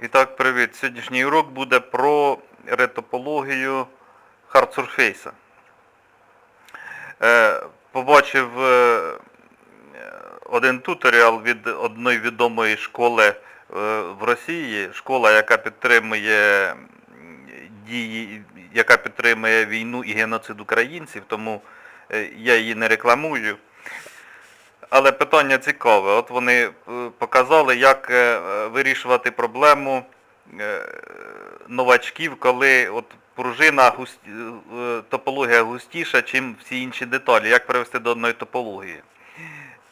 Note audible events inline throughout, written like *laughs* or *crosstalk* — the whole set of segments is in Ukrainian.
І так, привіт. Сьогоднішній урок буде про ретопологію Surface. Е, побачив е, один туторіал від одної відомої школи е, в Росії, школа, яка підтримує дії, яка підтримує війну і геноцид українців, тому е, я її не рекламую. Але питання цікаве. От вони е, показали, як е, вирішувати проблему е, новачків, коли от пружина густі, топологія густіша, чим всі інші деталі, як привести до одної топології.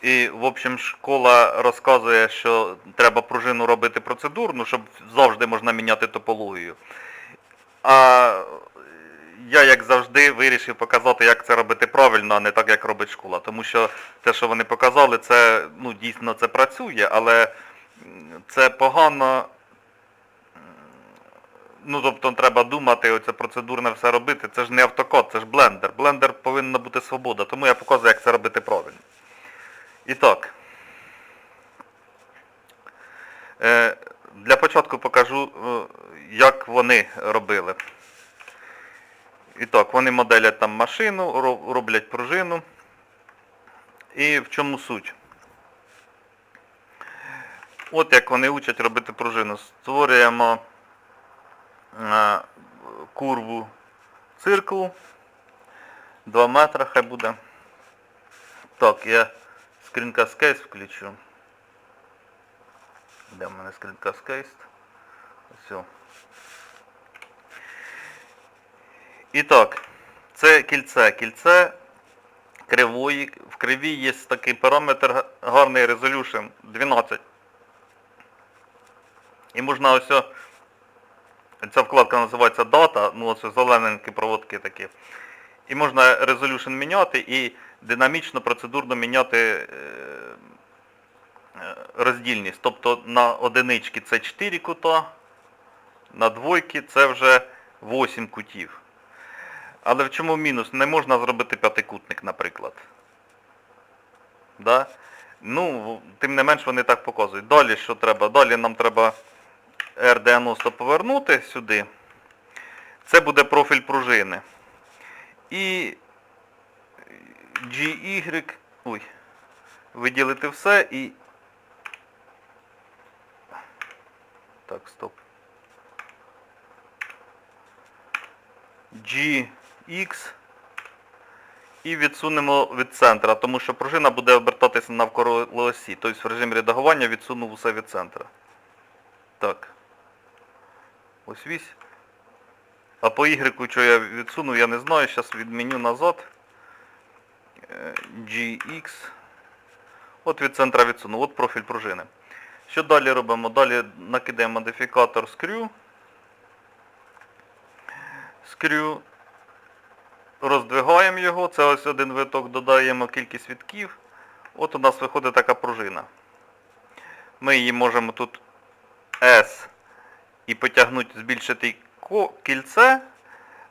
І, в общем, школа розказує, що треба пружину робити процедурну, щоб завжди можна міняти топологію. А я, як завжди, вирішив показати, як це робити правильно, а не так, як робить школа. Тому що те, що вони показали, це ну, дійсно це працює, але це погано. Ну, тобто треба думати, оце процедурне все робити. Це ж не автокод, це ж блендер. Блендер повинна бути свобода, тому я показую, як це робити правильно. І так. Е, Для початку покажу, е, як вони робили. І так, вони моделять там машину, роблять пружину. І в чому суть? От як вони учать робити пружину. Створюємо е, курву циркулу. 2 метри хай буде. Так, я скрінкаст кейс включу. Де в мене скрінкаст кейс? Ось. о. І так, це кільце. Кільце кривої. В криві є такий параметр гарний resolution 12. І можна ось ця вкладка називається дата, ну ось зелененькі проводки такі. І можна resolution міняти і динамічно, процедурно міняти е, е, роздільність. Тобто на одинички це 4 кута, на двойки це вже 8 кутів. Але в чому мінус? Не можна зробити п'ятикутник, наприклад. Да? Ну, тим не менш вони так показують. Далі що треба? Далі нам треба R90 повернути сюди. Це буде профіль пружини. І GY, ой, виділити все і... Так, стоп. GX і відсунемо від центра, тому що пружина буде обертатися навколо осі. Тобто в режимі редагування відсунув усе від центра. Так. Ось вісь. А по Y, що я відсунув, я не знаю. Зараз відміню назад. Е, GX. От від центра відсунув. От профіль пружини. Що далі робимо? Далі накидаємо модифікатор Screw. Скрю. Роздвигаємо його, це ось один виток, додаємо кількість вітків. От у нас виходить така пружина. Ми її можемо тут S і потягнути, збільшити кільце,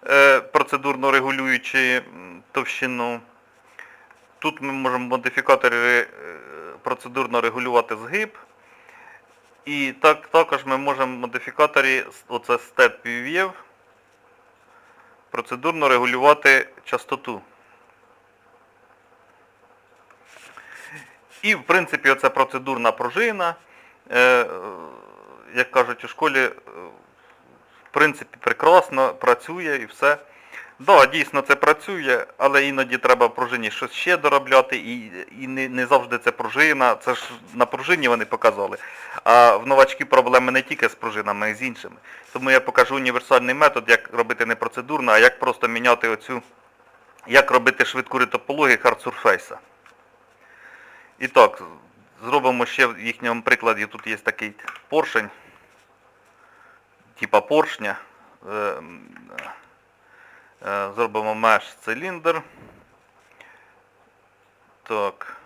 е, процедурно регулюючи товщину. Тут ми можемо в модифікаторі е, процедурно регулювати згиб. І так, також ми можемо в модифікаторі оце Step PVF процедурно регулювати частоту. І, в принципі, оця процедурна пружина, е, як кажуть у школі, е, в принципі, прекрасно працює і все. Да, дійсно це працює, але іноді треба пружині щось ще доробляти, і, і не, не завжди це пружина. Це ж на пружині вони показали. А в новачків проблеми не тільки з пружинами, а й з іншими. Тому я покажу універсальний метод, як робити не процедурно, а як просто міняти оцю, як робити швидку ретопологію Surface. І так, зробимо ще в їхньому прикладі, тут є такий поршень, типа поршня. Е, е, Зробимо меш циліндр. Так.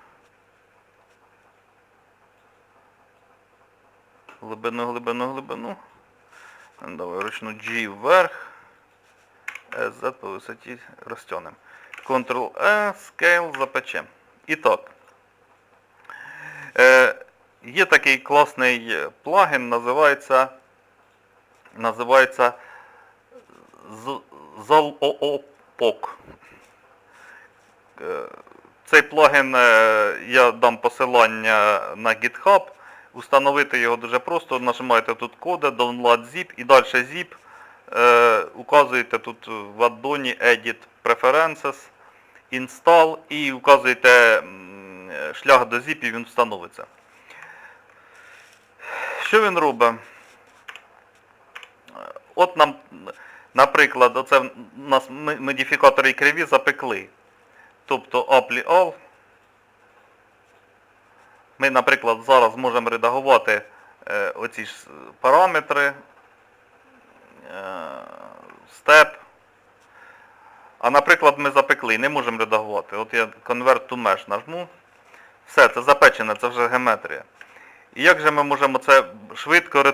Глибину, глибину, глибину. Давай ручну G вверх. Z по висоті розтягнемо. Ctrl-E, Scale, запечемо. І так. Е, є такий класний плагін, називається називається ZOOPOK. Е, Цей плагін е, я дам посилання на GitHub. Установити його дуже просто. Нажимаєте тут коди, download zip і далі zip. Е, Указуєте тут в аддоні Edit Preferences, Install і указуєте шлях до zip і він встановиться. Що він робить? От нам, наприклад, оце в нас модифікатори криві запекли. Тобто all. Ми, наприклад, зараз можемо редагувати е, оці ж параметри, е, step. А наприклад, ми запекли, не можемо редагувати. От я convert to mesh нажму. Все, це запечене, це вже геометрія. І як же ми можемо це швидко е,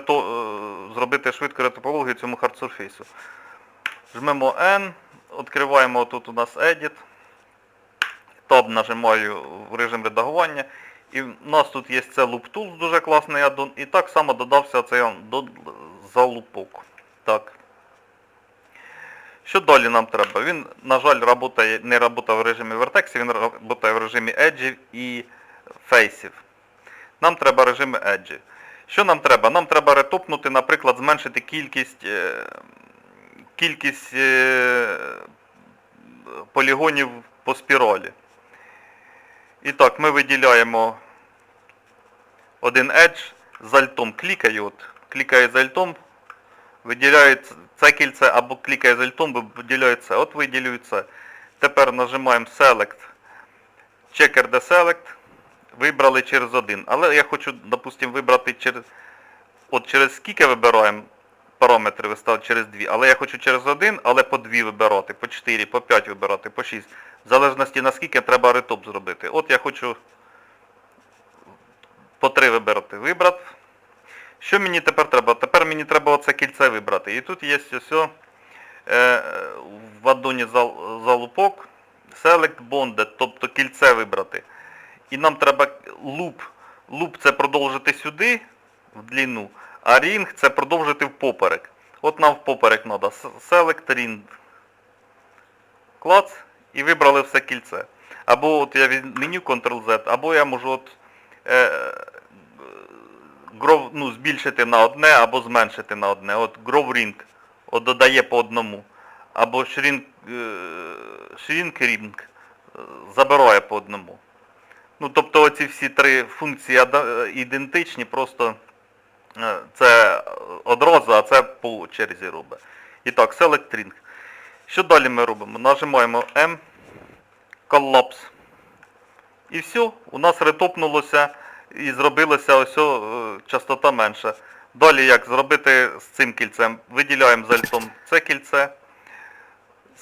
зробити швидко ретопологію цьому хардсурфейсу? Жмемо N, відкриваємо тут у нас Edit. Tab нажимаю в режим редагування. І в нас тут є це Loop Tools, дуже класний аддон. І так само додався цей залупок. Так. Що далі нам треба? Він, на жаль, работає, не працює в режимі Vertex, він працює в режимі Edge і Face. Нам треба режими Edge. Що нам треба? Нам треба ретопнути, наприклад, зменшити кількість, е, кількість е, полігонів по спіралі. І так, ми виділяємо один Edge з альтом. Клікаю, от, клікаю з альтом, виділяю це кільце або клікаю з альтом, виділяю це. От виділюю це. Тепер нажимаємо Select, Checker the Select, вибрали через один. Але я хочу, допустимо, вибрати через. От через скільки вибираємо параметри виставити через дві. Але я хочу через один, але по дві вибирати, по 4, по 5 вибирати, по 6. В залежності наскільки треба ретоп зробити. От я хочу по 3 вибирати. Вибрав. Що мені тепер треба? Тепер мені треба оце кільце вибрати. І тут є о, е, в аддоні зал, залупок Select Bonded, тобто кільце вибрати. І нам треба луп. Луп це продовжити сюди, в длину, а ring це продовжити в поперек. От нам в поперек треба. Select ring. Клац. І вибрали все кільце. Або от я відміню Ctrl-Z, або я можу от, е, grow, ну, збільшити на одне, або зменшити на одне. От Grow Ring от додає по одному. Або Shrink, shrink Ring забирає по одному. Ну, тобто оці всі три функції ідентичні, просто це одразу, а це по черзі робить. І так, Select Ring. Що далі ми робимо? Нажимаємо M, Collapse. І все, у нас ретопнулося і зробилася ось е, частота менша. Далі як зробити з цим кільцем? Виділяємо з альтом це кільце.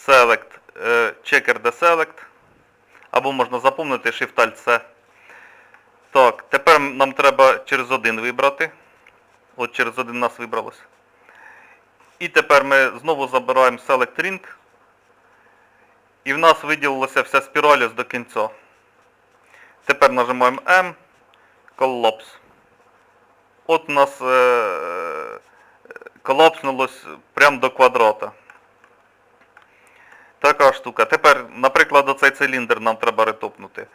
Select, е, Checker the Select. Або можна запомнити Shift Alt C. Так, тепер нам треба через один вибрати. От через один нас вибралося. І тепер ми знову забираємо Select Ring. І в нас виділилася вся спіраль до кінця. Тепер нажимаємо M, Collapse. От у нас е, колапснулось прямо до квадрата. Така штука. Тепер, наприклад, оцей циліндр нам треба ретопнути.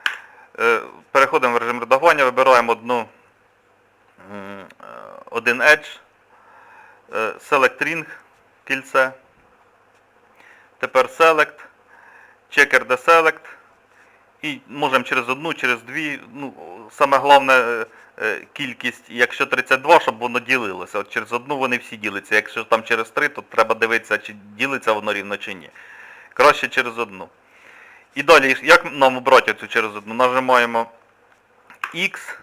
Е, переходимо в режим редагування, вибираємо одну, один Edge, е, Select Ring, кільце. Тепер Select, Checker the Select. І можемо через одну, через дві. Ну, саме головне е, е, кількість, якщо 32, щоб воно ділилося. От через одну вони всі діляться. Якщо там через три, то треба дивитися, чи ділиться воно рівно чи ні. Краще через одну. І далі, як нам обрати цю через одну? Нажимаємо X,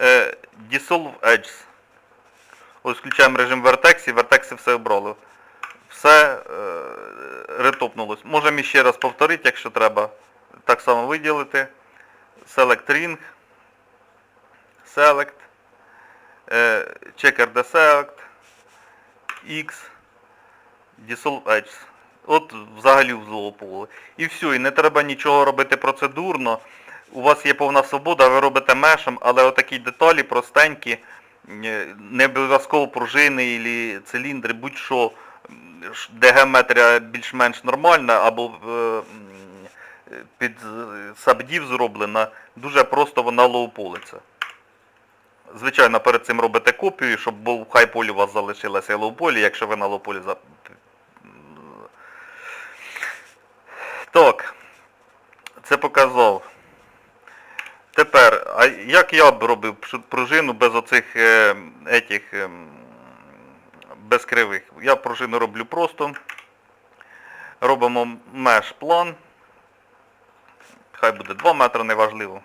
е, Dissolve Edges. Ось включаємо режим Vertex і Vertex все обрали. Все е, ретопнулось. Можемо ще раз повторити, якщо треба. Так само виділити. Select Ring. Select. е, Checker the Select. X. Dissolve Edges. От взагалі в. І все, і не треба нічого робити процедурно. У вас є повна свобода, ви робите мешем, але отакі деталі простенькі, е, не обов'язково пружини або циліндри, будь-що, де геометрія більш-менш нормальна, або е, під е, сабдів зроблена, дуже просто вона лоуполиться. Звичайно, перед цим робите копію, щоб був хай полі у вас залишилася лоуполі, якщо ви на лоуполі за... Так, це показав. Тепер, а як я б робив пружину без оцих е, етіх, ем, без кривих? Я пружину роблю просто. Робимо меш план. Хай буде 2 метри, неважливо.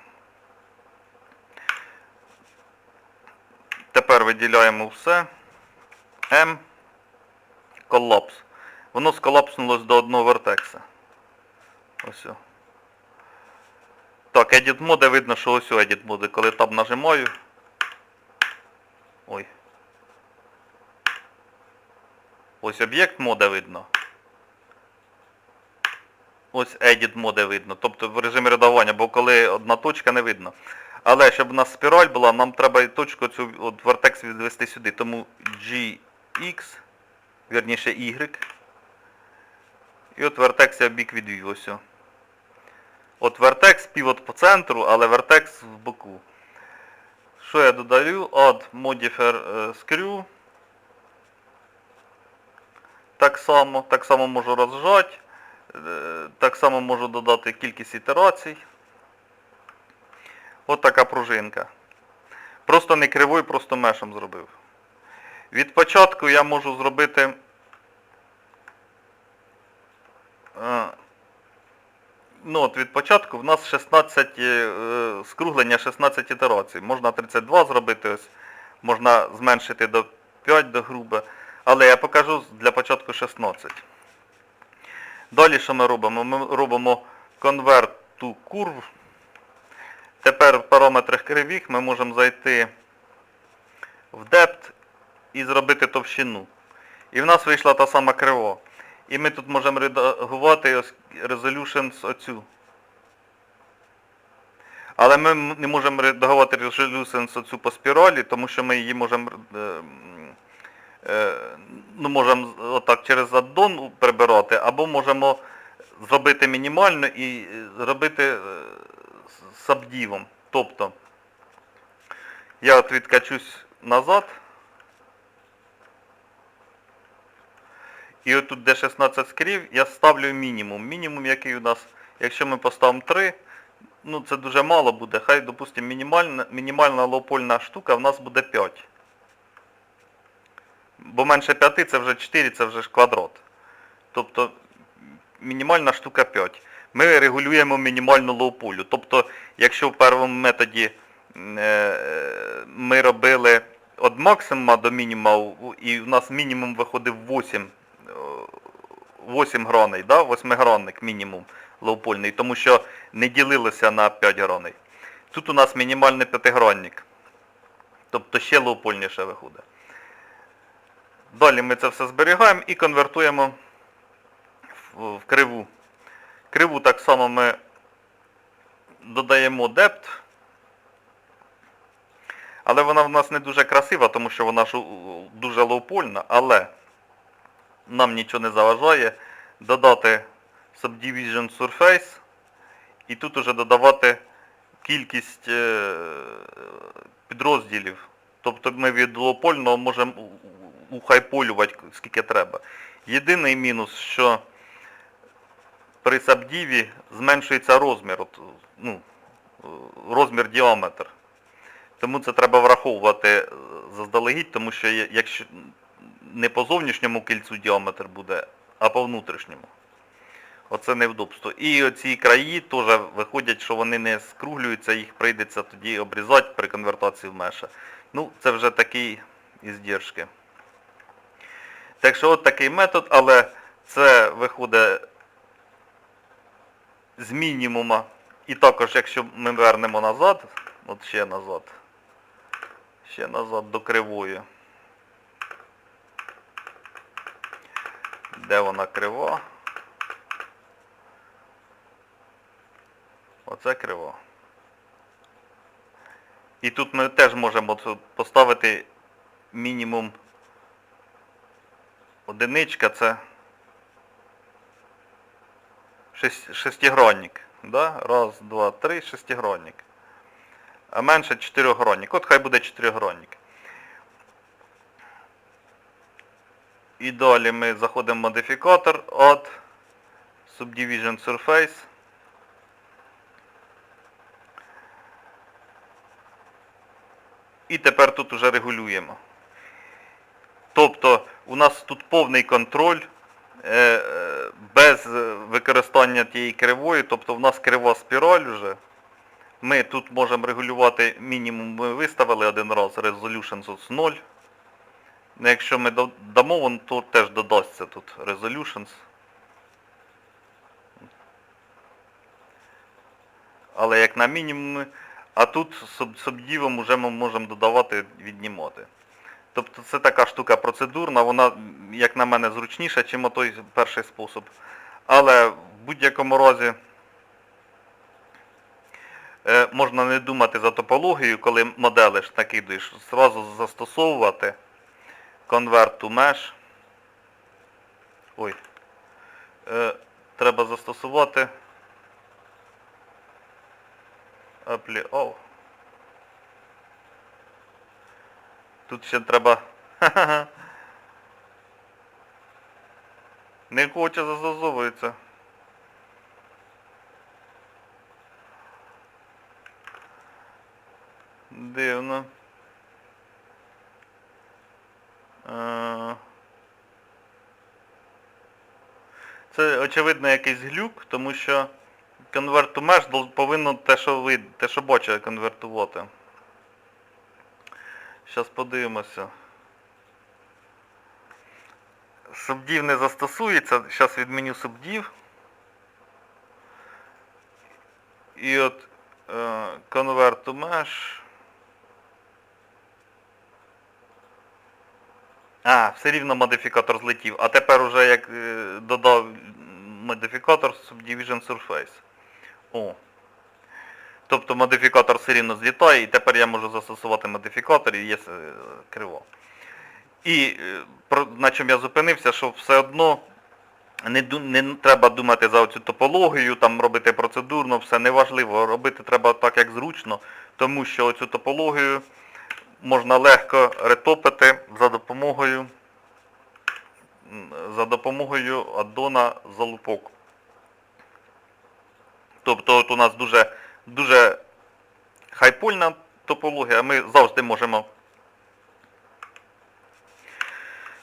Тепер виділяємо все. М. Колапс. Воно сколапснулось до одного вертекса. Ось. Так, Edit Mode видно, що ось у Edit Mode, коли там нажимаю. Ой. Ось об'єкт моде видно. Ось Edit Mode видно. Тобто в режимі редагування, бо коли одна точка не видно. Але щоб у нас спіраль була, нам треба точку цю от вертекс відвести сюди. Тому GX, вірніше Y. І от вертекс я бік відвів ось. От вертекс півот по центру, але вертекс в боку. Що я додаю? Add modifier screw. Так само, так само можу розжати. Е, Так само можу додати кількість ітерацій. От така пружинка. Просто не кривою, просто мешем зробив. Від початку я можу зробити е, Ну от від початку в нас 16 е, скруглення 16 ітерацій. Можна 32 зробити ось, можна зменшити до 5 до грубе. Але я покажу для початку 16. Далі що ми робимо? Ми робимо convert to curve. Тепер в параметрах кривих ми можемо зайти в depth і зробити товщину. І в нас вийшла та сама крива. І ми тут можемо редагувати resolutions оцю. Але ми не можемо редагувати resolutions оцю по спіралі, тому що ми її можемо е, е, ну, можемо отак через аддон прибирати, або можемо зробити мінімально і е, зробити сабдівом. Тобто я от відкачусь назад. І отут, де 16 скрів, я ставлю мінімум. Мінімум, який у нас, якщо ми поставимо 3, ну це дуже мало буде. Хай, допустимо, мінімальна, мінімальна лоупольна штука в нас буде 5. Бо менше 5 це вже 4, це вже ж квадрат. Тобто мінімальна штука 5. Ми регулюємо мінімальну лоуполю. Тобто, якщо в першому методі е, ми робили від максимума до мінімуму, і в нас мінімум виходив 8, е, 8 граней, да? 8-гранник мінімум лоупольний, тому що не ділилося на 5 граней. Тут у нас мінімальний п'ятигранник. Тобто ще лоупольніше виходить. Далі ми це все зберігаємо і конвертуємо в, криву. Криву так само ми додаємо depth. Але вона в нас не дуже красива, тому що вона ж дуже лоупольна, але нам нічого не заважає додати Subdivision Surface і тут уже додавати кількість е, підрозділів. Тобто ми від лоупольного можемо ухайполювати скільки треба. Єдиний мінус, що при сабдіві зменшується розмір, от, ну, розмір діаметр. Тому це треба враховувати е, заздалегідь, тому що якщо не по зовнішньому кільцю діаметр буде, а по внутрішньому. Оце невдобство. І оці краї теж виходять, що вони не скруглюються, їх прийдеться тоді обрізати при конвертації в меша. Ну, це вже такі іздержки. Так що от такий метод, але це виходить з мінімума. І також, якщо ми вернемо назад, от ще назад, ще назад до кривої. Де вона крива? Оце крива. І тут ми теж можемо поставити мінімум одиничка, це шестигранник. Да? Раз, два, три, шестигранник. А менше чотирьохгранник. От хай буде чотирьохгранник. І далі ми заходимо в модифікатор от Subdivision Surface. І тепер тут уже регулюємо. Тобто у нас тут повний контроль е, е, без використання тієї кривої, тобто в нас крива спіраль вже. Ми тут можемо регулювати мінімум, ми виставили один раз, resolution тут 0. Ну, Якщо ми дамо, вон, то теж додасться тут resolutions. Але як на мінімум, а тут субдівом вже ми можемо додавати, віднімати. Тобто це така штука процедурна, вона, як на мене, зручніша, ніж той перший спосіб. Але в будь-якому разі е, можна не думати за топологію, коли моделиш накидуєш, зразу застосовувати convert to mesh. Ой. Е, треба застосувати Apply All. Тут ще треба. *laughs* Не хоче застосовується. Дивно. Е, Це очевидно якийсь глюк, тому що to Mesh повинно те, що ви, те, що бачите, конвертувати. Зараз подивимося. Субдів не застосується. Зараз відміню субдів. І от е, Convert to А, все рівно модифікатор злетів. А тепер уже як е, додав модифікатор Subdivision Surface. О. Тобто модифікатор все рівно злітає, і тепер я можу застосувати модифікатор і є е, криво. І е, про, на чому я зупинився, що все одно не, не треба думати за оцю топологію, там робити процедурно, все неважливо. Робити треба так, як зручно, тому що оцю топологію можна легко ретопити за допомогою за допомогою аддона залупок. Тобто от у нас дуже, дуже хайпольна топологія, ми завжди можемо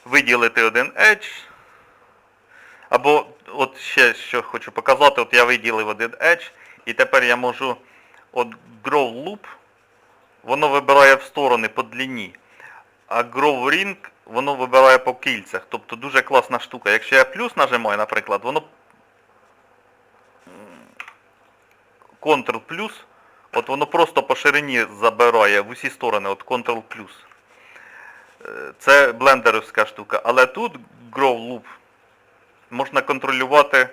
виділити один edge. Або от ще що хочу показати, от я виділив один edge, і тепер я можу от grow loop, воно вибирає в сторони по длині. А Grow Ring воно вибирає по кільцях. Тобто дуже класна штука. Якщо я плюс нажимаю, наприклад, воно Ctrl плюс, от воно просто по ширині забирає в усі сторони, от Ctrl плюс. Е, Це блендерівська штука. Але тут Grow Loop можна контролювати, е,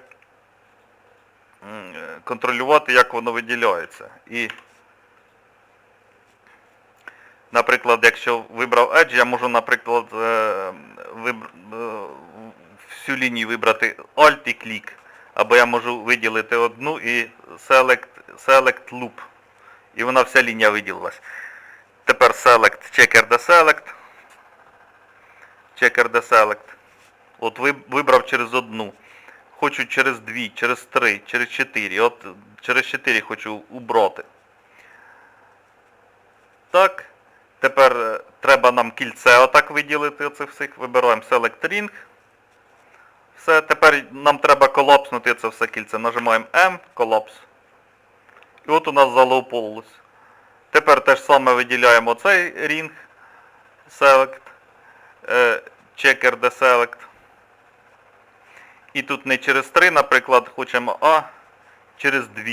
контролювати, як воно виділяється. І Наприклад, якщо вибрав Edge, я можу, наприклад, е, вибр... е, всю лінію вибрати Alt і клік. Або я можу виділити одну і Select, select Loop. І вона вся лінія виділилась. Тепер Select, Checker Deselect. Checker Deselect. От вибрав через одну. Хочу через дві, через три, через чотири. От через чотири хочу убрати. Так. Тепер е, треба нам кільце отак виділити оцих всіх. Вибираємо Select Ring. Все, тепер нам треба колапснути це все кільце. Нажимаємо M, колапс. І от у нас залоуполилось. Тепер те ж саме виділяємо цей рінг. Select. Checker Deselect. І тут не через 3, наприклад, хочемо, а через 2.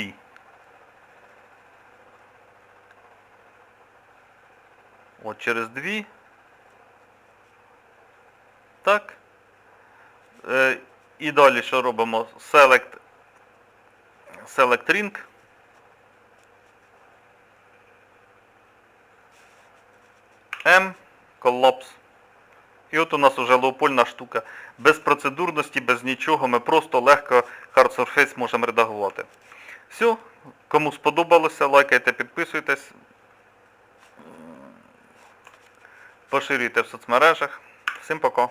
От через дві. Так. Е, і далі що робимо? Select, Select Ring. М, колапс. І от у нас уже леопольна штука. Без процедурності, без нічого, ми просто легко Hard Surface можемо редагувати. Все, кому сподобалося, лайкайте, підписуйтесь. Поширюйте в соцмережах. Всім пока.